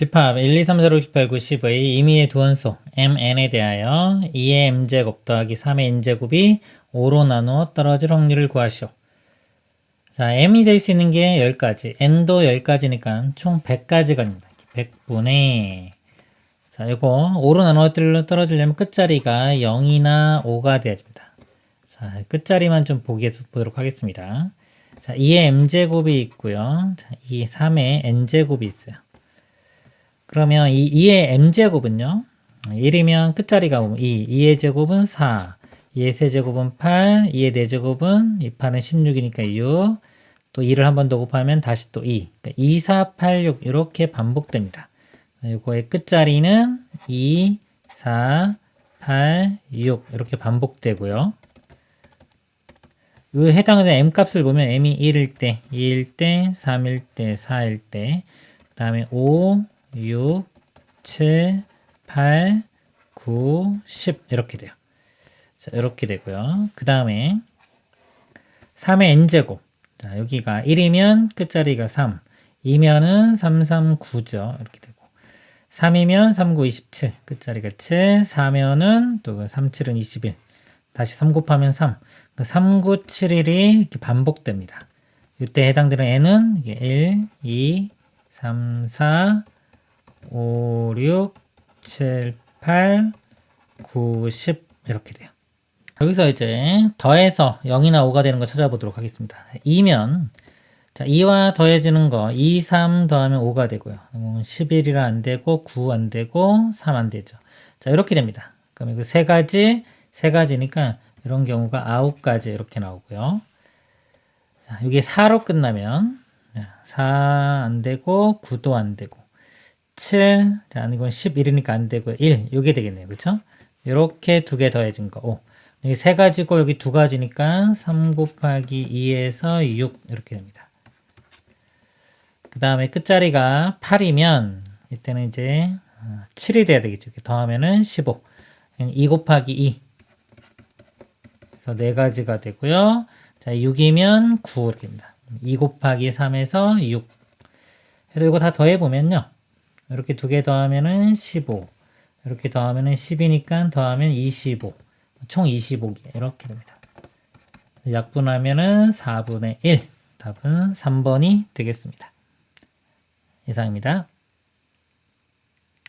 집합 1, 2, 3, 4, 5, 6, 7, 8, 9, 10의 임의의 두원소 mn에 대하여 2의 m제곱 더하기 3의 n제곱이 5로 나누어 떨어질 확률을 구하시오. 자, m이 될 수 있는 게 10가지, n도 10가지니까 총 100가지가 됩니다. 100분의 자, 이거 5로 나누어 떨- 떨어지려면 끝자리가 0이나 5가 돼야 됩니다. 자, 끝자리만 좀 보기, 보도록 하겠습니다. 자, 2의 m제곱이 있고요. 자, 2, 3의 n제곱이 있어요. 그러면 이 2의 m제곱은요. 1이면 끝자리가 5, 2, 2의 제곱은 4, 2의 세제곱은 8, 2의 4제곱은 2, 8은 16이니까 6, 또 2를 한 번 더 곱하면 다시 또 2, 그러니까 2, 4, 8, 6 이렇게 반복됩니다. 이거의 끝자리는 2, 4, 8, 6 이렇게 반복되고요. 그 해당하는 m 값을 보면 m이 1일 때, 2일 때, 3일 때, 4일 때, 그 다음에 5, 6, 7, 8, 9, 10 이렇게 돼요. 자, 이렇게 되고요. 그 다음에 3의 n제곱. 자, 여기가 1이면 끝자리가 3, 2면은 3, 3, 9죠. 이렇게 되고 3이면 3, 9, 27, 끝자리가 7, 4면은 또 3, 7은 21. 다시 3 곱하면 3. 3, 9, 7, 1이 이렇게 반복됩니다. 이때 해당되는 n은 이게 1, 2, 3, 4, 5, 6, 7, 8, 9, 10 이렇게 돼요. 여기서 이제 더해서 0이나 5가 되는 거 찾아보도록 하겠습니다. 2면 자, 2와 더해지는 거 2, 3 더하면 5가 되고요. 11이라 안 되고 9 안 되고 3 안 되죠. 자, 이렇게 됩니다. 그럼 이거 세 가지, 세 가지니까 이런 경우가 9가지 이렇게 나오고요. 자, 이게 4로 끝나면 4 안 되고 9도 안 되고 7, 자, 이건 11이니까 안 되고 1, 요게 되겠네요. 그쵸? 요렇게 두 개 더해진 거. 5. 여기 세 가지고 여기 두 가지니까 3 곱하기 2에서 6 이렇게 됩니다. 그 다음에 끝자리가 8이면 이때는 이제 7이 돼야 되겠죠. 이렇게 더하면은 15. 2 곱하기 2. 그래서 네 가지가 되고요. 자, 6이면 9 이렇게 됩니다. 2 곱하기 3에서 6. 그래서 이거 다 더해보면요. 이렇게 두 개 더하면은 15. 이렇게 더하면은 10이니까 더하면 25. 총 25개. 이렇게 됩니다. 약분하면은 4분의 1. 답은 3번이 되겠습니다. 이상입니다.